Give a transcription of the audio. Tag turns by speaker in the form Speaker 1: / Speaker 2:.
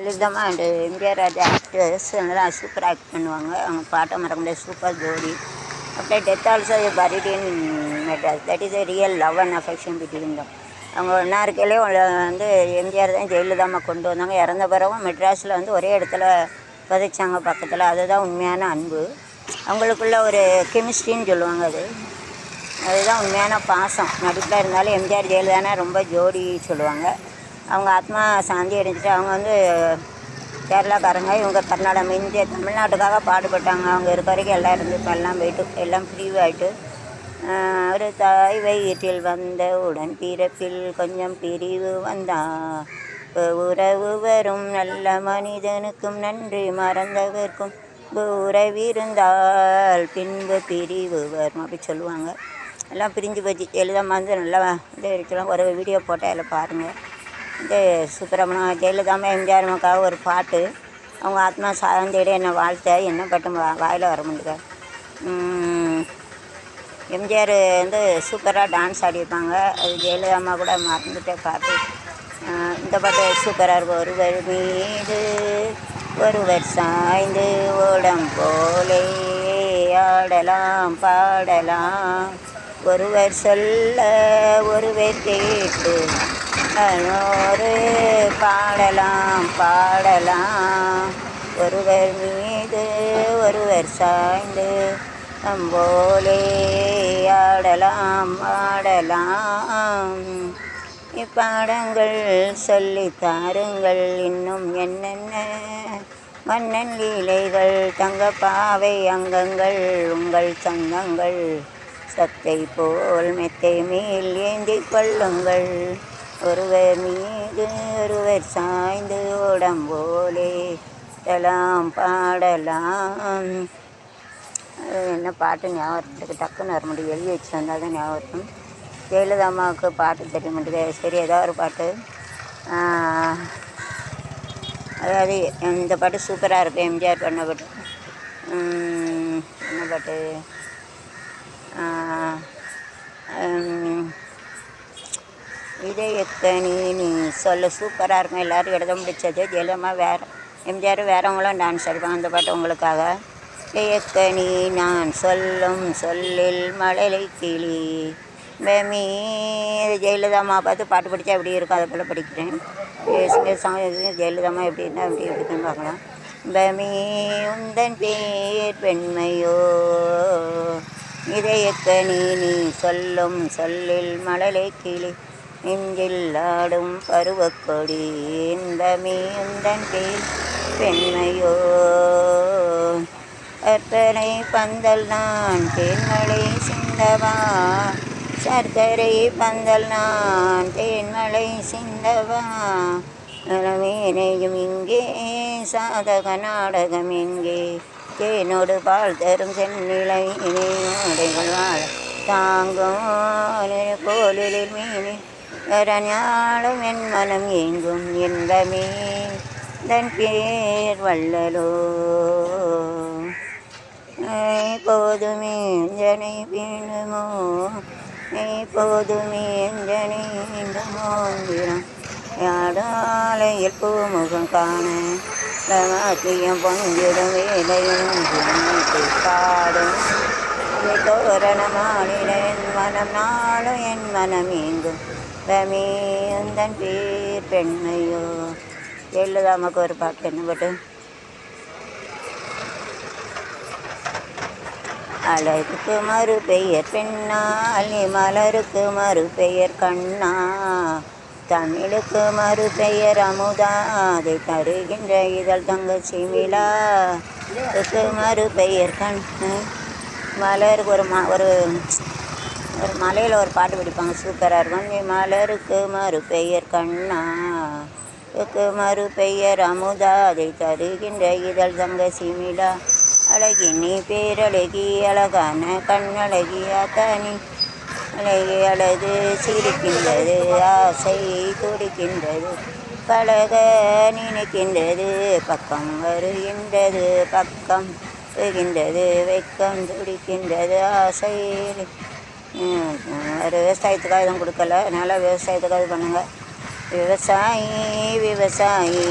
Speaker 1: Jayalalithaa and MGR Raja actors நல்லா super act பண்ணுவாங்க. அவங்க பாட்டை மறக்க முடியாது சூப்பர் ஜோடி. அப்படியே death also buried in Madras that is a real love and affection between them. அவங்க ஒன்றா இருக்கையிலே வந்து எம்ஜிஆர் தான் ஜெயலலிதாமா கொண்டு வந்தாங்க. இறந்த பிறகும் மெட்ராஸில் வந்து ஒரே இடத்துல புதைச்சாங்க பக்கத்தில். அதுதான் உண்மையான அன்பு. அவங்களுக்குள்ள ஒரு கெமிஸ்ட்ரின்னு சொல்லுவாங்க அது. அதுதான் உண்மையான பாசம். நடிப்பில் இருந்தாலும் எம்ஜிஆர் ஜெயலலிதானா ரொம்ப ஜோடி சொல்லுவாங்க. அவங்க ஆத்மா சாந்தி அடைஞ்சிட்டு அவங்க வந்து கேரளாக்காரங்க இவங்க கர்நாடகம் இந்திய தமிழ்நாட்டுக்காக பாடுபட்டாங்க. அவங்க இருக்க வரைக்கும் எல்லாம் இருந்து இப்போ எல்லாம் போயிட்டு எல்லாம் ஃப்ரீவாயிட்டு ஒரு தாய் வயிற்றில் வந்த உடன் பிறப்பில் கொஞ்சம் பிரிவு வந்தா. உறவு வரும் நல்ல மனிதனுக்கும் நன்றி மறந்தவர்க்கும் உறவிருந்தால் பின்பு பிரிவு வரும் அப்படி சொல்லுவாங்க. எல்லாம் பிரிஞ்சு போச்சு. ஜெயலலிதா வந்து நல்லா இது இருக்கலாம் ஒரு வீடியோ போட்டால் அதில் பாருங்கள் இது சுப்பிரமணியம் ஜெயலலிதாமா எம்ஜிஆர் அம்மாக்காக ஒரு பாட்டு. அவங்க ஆத்மா சாந்தியிட என்னை வாழ்த்த என்ன பாட்டு வா வாயில் வர முடியுது எம்ஜிஆர் வந்து சூப்பராக டான்ஸ் ஆடியிருப்பாங்க. அது ஜெயலலிதா அம்மா கூட மறந்துட்டே பாட்டு இந்த பாட்டு சூப்பராக இருக்கும். ஒருவர் மீது ஒருவர் சாய்ந்து ஓடம் போலே ஆடலாம் பாடலாம். ஒருவர் சொல்ல ஒருவர் கேட்டு. ஒரு பாடலாம் பாடலாம். ஒருவர் மீது ஒருவர் சாய்ந்து நம்போலே ஆடலாம் ஆடலாம். இப்பாடங்கள் சொல்லி தாருங்கள். இன்னும் என்னென்ன? மன்னன் லீலைகள் தங்கப்பாவை அங்கங்கள் உங்கள் சங்கங்கள். சத்தை போல் மெத்தை மேல் ஏந்தி கொள்ளுங்கள். ஒருவர் மீது ஒருவர் சாய்ந்து உடம்போலே எல்லாம் பாடலாம். என்ன பாட்டு ஞாபகம் இருக்குது டக்குன்னு வர முடியும் எழுதி வச்சு வந்தால் தான் ஞாபகம் இருக்கும் ஜெயலலிதா அம்மாவுக்கு பாட்டு தெரிய மாட்டேங்குது. சரி ஏதாவது ஒரு பாட்டு. அதாவது இந்த பாட்டு சூப்பராக இருக்கும். எம்ஜிஆர் பண்ண பாட்டு. என்ன பாட்டு? இதயக்கனி நீ சொல்ல. சூப்பராக இருக்கும். எல்லோரும் எழுத முடித்தது ஜெயலலிதா வேறு எம்ஜிஆர் வேறவங்களும் டான்ஸ் ஆடிப்பாங்க அந்த பாட்டு உங்களுக்காக. எத்தனி? நான் சொல்லும் சொல்லில் மழலை கிளி. பெமி ஜெயலலிதா அம்மா பார்த்து பாட்டு படித்தா எப்படி இருக்கும்? அதை போல் படிக்கிறேன். பேசுங்க ஜெயலலிதா அம்மா எப்படி இருந்தால் அப்படி இருக்குன்னு பார்க்கலாம். பெமி உந்தன் பேர் பெண்மையோ இதயக்கணி நீ சொல்லும் சொல்லில் மழலை கிளி. நெஞ்சில் பருவக்கொடி இன்பமே உந்தன் பேர் பெண்மையோ. அற்பனை பந்தல் நான் தேன்மலை சிந்தவா. சர்க்கரை பந்தல் நான் தேன்மலை சிந்தவா. நலமேனையும் இங்கே சாதக நாடகம் இங்கே தேனோடு பால் தரும் செந்நிலை இணையோடைகள் வாழ தாங்கும். கோலில் மீனி ஞானம் என் மனம் எங்கும் இன்பமே தன் பேர் வள்ளலோ? நீ போதுமே ஜனை வேண்டுமோ நீ போதுமே ஜனை வேண்டுமோந்திரம் யாடாலையில் பூமுகம் காண வாக்கியம் பொங்கிடும் வேலையும் பாடும். இதை தோரணமாளிட என் மனம் நாளும் என் மனம் எங்கும் ரமே உந்தன் பேர் பெண்மையோ எழுதாமக்கு ஒரு பாட்டு என்ன பாட்டு? அழகுக்கு மறு பெயர் பெண்ணால் மலருக்கு மறு பெயர் கண்ணா. தமிழுக்கு மறு பெயர் அமுதா. அதை தருகின்ற இதழ் தங்கச்சி சிமிழா மறு பெயர் கண் மலருக்கு ஒரு மா ஒரு ஒரு மலையில் ஒரு பாட்டு பிடிப்பாங்க சூப்பராக இருக்கும் நீ மலருக்கு மறு பெயர் கண்ணா இருக்கு மறு பெயர் அமுதா அதை தருகின்ற இதழ் தங்க சிமிழா அழகி நீ பேரழகி அழகான கண்ணழகி அத்தனி அழகி அழகு சிரிக்கின்றது ஆசை துடிக்கின்றது பழக நினைக்கின்றது பக்கம் வருகின்றது பக்கம் வருகின்றது வெக்கம் துடிக்கின்றது ஆசை வேறு ஒரு விவசாயத்துக்காக எதுவும் கொடுக்கல. அதனால் விவசாயத்துக்காக இது பண்ணுங்கள் விவசாயி விவசாயி.